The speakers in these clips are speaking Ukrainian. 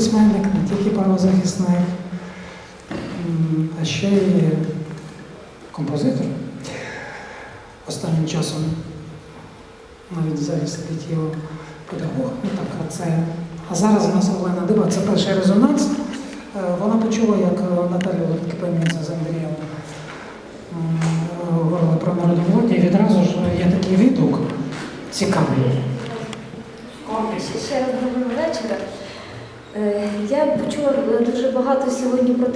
письменник, не тільки правозахисник, а ще й композитор. Останнім часом навіть залі сидить його педагог. Ну так, а це. А зараз у нас Олена Диба, це перший резонанс. Е, Вона почула, як е, Наталя Кипенниця з Андрієм м, говорили про народні мелодії, і відразу ж є такий відгук цікавий. Ще раз доброго вечора. Е, Я почула е, дуже багато сьогодні про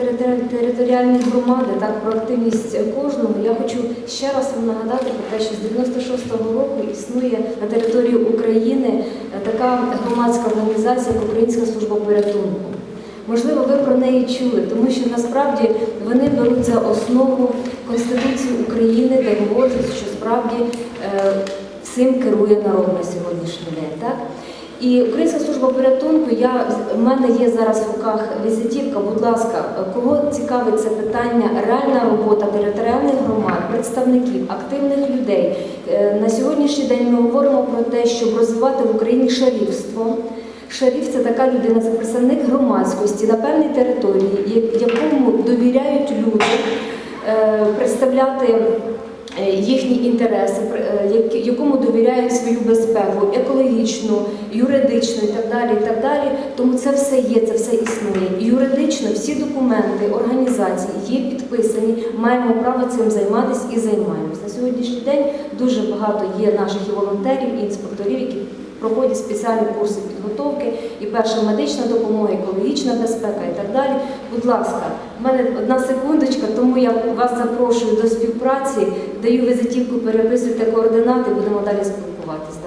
територіальні громади, так, про активність кожного. Я хочу ще раз вам нагадати про те, що з 96-го року існує на території України е, така громадська організація, як Українська служба порятунку. Можливо, ви про неї чули, тому що насправді вони беруть за основу Конституції України, де говориться, що справді всім керує народ на сьогоднішній день. Так? І Українська служба порятунку, я, в мене є зараз в руках візитівка, будь ласка, кого цікавить це питання, реальна робота територіальних громад, представників, активних людей. Е, На сьогоднішній день ми говоримо про те, щоб розвивати в Україні шарівство. Шарів це така людина, це представник громадськості на певній території, якому довіряють люди е, представляти їхні інтереси, е, якому довіряють свою безпеку, екологічну, юридичну і так далі. І так далі. Тому це все є, це все існує. Юридично всі документи організації є підписані. Маємо право цим займатися і займаємось. На сьогоднішній день дуже багато є наших і волонтерів, і інспекторів, які проходять спеціальні курси підготовки, і перша медична допомога, екологічна безпека і так далі. Будь ласка, в мене одна секундочка, тому я вас запрошую до співпраці, даю візитівку, переписуйте координати, будемо далі спілкуватися.